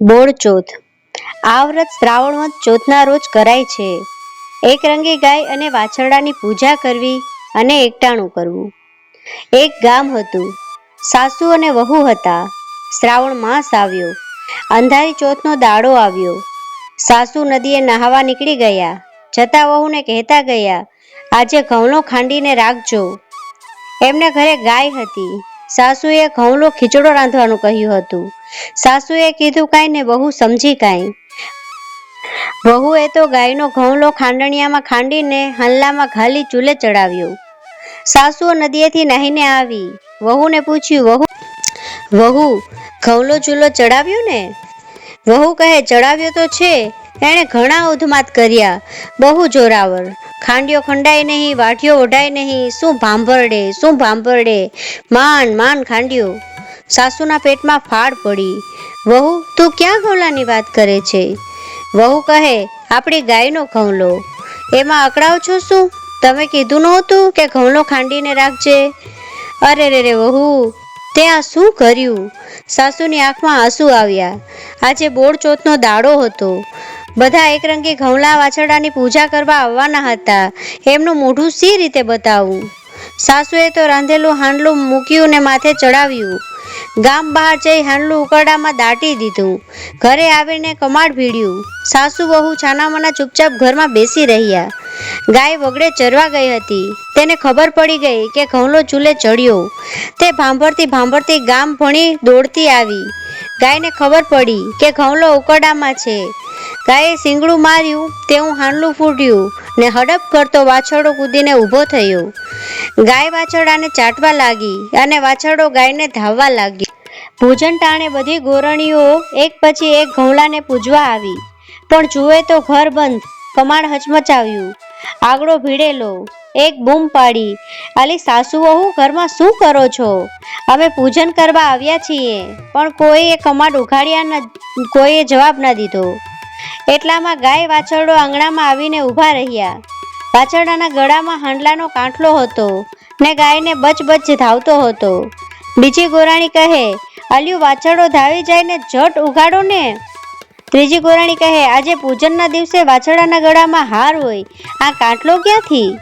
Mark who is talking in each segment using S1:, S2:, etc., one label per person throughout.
S1: બોળ ચોથ. આ વ્રત શ્રાવણ ચોથના રોજ કરાય છે. એક રંગી ગાય અને વાછરડાની પૂજા કરવી અને એકટાણું કરવું. એક ગામ હતું. સાસુ અને વહુ હતા. શ્રાવણ માસ આવ્યો. અંધારી ચોથનો દાડો આવ્યો. સાસુ નદીએ નહાવા નીકળી ગયા. જતા વહુને કહેતા ગયા, આજે ઘઉંલો ખાંડીને રાખજો. એમને ઘરે ગાય હતી. સાસુએ ઘઉંલો ખીચડો રાંધવાનું કહ્યું હતું. સાસુએ કીધું કાંઈ ને બહુ સમજી કાંઈ. વહુએ તો ગાયનો ઘઉંલો ખાંડણિયામાં ખાંડીને હલ્લામાં ઘાલી ચૂલે ચડાવ્યો. સાસુઓ નદીએથી નાહીને આવી. વહુને પૂછ્યું, વહુ વહુ, ઘઉંલો ચૂલો ચડાવ્યો ને? વહુ કહે, ચડાવ્યો તો છે. એણે ઘણા ઉધમાત કર્યા. બહુ જોરાવર. ખાંડિયો ખંડાય નહીં વાઠિયો ઓઢાય નહીં. શું ભાંભરડે શું ભાંભરડે? માન માન ખાંડ્યો સાસુના પેટમાં ફાડ પડી. વહુ, તું ક્યાં ઘઉંલાની વાત કરે છે? વહુ કહે, આપણી ગાયનો ઘઉંલો એમાં અકળાવ છો શું? તમે કીધું નહોતું કે ઘઉંલો ખાંડીને રાખજે. અરે, રે રે, વહુ તે આ શું કર્યું? સાસુની આંખમાં આંસુ આવ્યા. આજે બોળ ચોથનો દાડો હતો. બધા એકરંગી ઘઉંલા વાછરડાની પૂજા કરવા આવવાના હતા. એમનું મોઢું સી રીતે બતાવવું સાસુએ તો રાંધેલું હાંડલું મૂક્યું ને માથે ચડાવ્યું. ગામ બહાર જઈ હાંડલું ઉકરડામાં દાટી દીધું. ઘરે આવીને કમાડ ભીડ્યું. સાસુ બહુ છાનામાના ચૂપચાપ ઘરમાં બેસી રહ્યા. ગાય વગડે ચરવા ગઈ હતી. તેને ખબર પડી ગઈ કે ઘઉંલો ચૂલે ચડ્યો. તે ભાંભરતી ભાંભરતી ગામ ભણી દોડતી આવી. ગાયને ખબર પડી કે ઘઉંલો ઉકરડામાં છે. ગાયે સિંગડું માર્યું, તેવું હાંડલું ફૂટ્યું ને હડપ કરતો વાછરડો કૂદીને ઊભો થયો. ગાય વાછરડાને ચાટવા લાગી અને વાછરડો ગાયને ધાવવા લાગી ભોજન ટાણે બધી ગોરણીઓ એક પછી એક ઘઉંલાને પૂજવા આવી. પણ જુએ તો ઘર બંધ કમાડ હચમચાવ્યું. આગળો ભીડેલો, એક બૂમ પાડી, આલી સાસુ વહુ ઘરમાં શું કરો છો? અમે પૂજન કરવા આવ્યા છીએ, પણ કોઈએ કમાડ ઉઘાડ્યા ન, કોઈએ જવાબ ન દીધો. એટલામાં ગાય વાછરડો આંગણામાં આવીને ઊભા રહ્યા. વાછરડાના ગળામાં હાંડલાનો કાંઠલો હતો ને ગાયને બચબચ બચ ધાવતો હતો. બીજી ગોરાણી કહે, અલ્યુ, વાછરડો ધાવી જાય ને જટ ઉગાડો ને. ત્રીજી ગોરાણી કહે, આજે પૂજનના દિવસે વાછરડાના ગળામાં હાર હોય. આ કાંઠલો ક્યાંથી?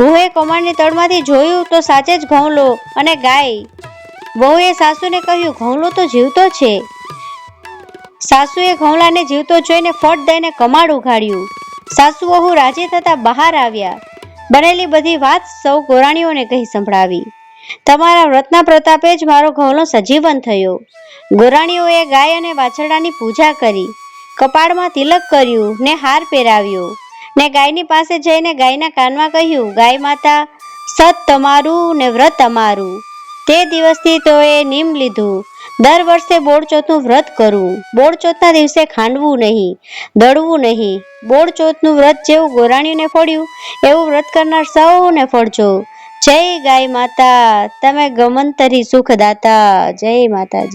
S1: વહુએ કમાણની તળમાંથી જોયું તો સાચે જ ઘઉંલો અને ગાય. વહુએ સાસુને કહ્યું ઘઉંલો તો જીવતો છે. સાસુએ ઘઉંલાને જીવતો જોઈને ફટ દઈને કમાડ ઉઘાડ્યું. સાસુ વહુ રાજી થતા બહાર આવ્યા. બનેલી બધી વાત સૌ ગોરાણીઓને કહી સંભળાવી. તમારા વ્રતના પ્રતાપે જ મારો ઘઉંલો સજીવન થયો. ગોરાણીઓએ ગાય અને વાછરડાની પૂજા કરી. કપાળમાં તિલક કર્યું, ને હાર પહેરાવ્યો. ને ગાયની પાસે જઈને ગાયના કાનમાં કહ્યું, ગાય માતા, સત તમારું ને વ્રત અમારું. તે દિવસથી તો એ નિમ લીધું. દર વર્ષે બોળચોથનું વ્રત કરવું. બોળચોથના દિવસે ખાંડવું નહીં, દળવું નહીં. બોળચોથનું વ્રત જેવું ગોરાણીને ફળ્યું, એવું વ્રત કરનાર સૌને ફળજો. જય ગાય માતા, તમે ગમનતરી સુખદાતા. જય માતાજી.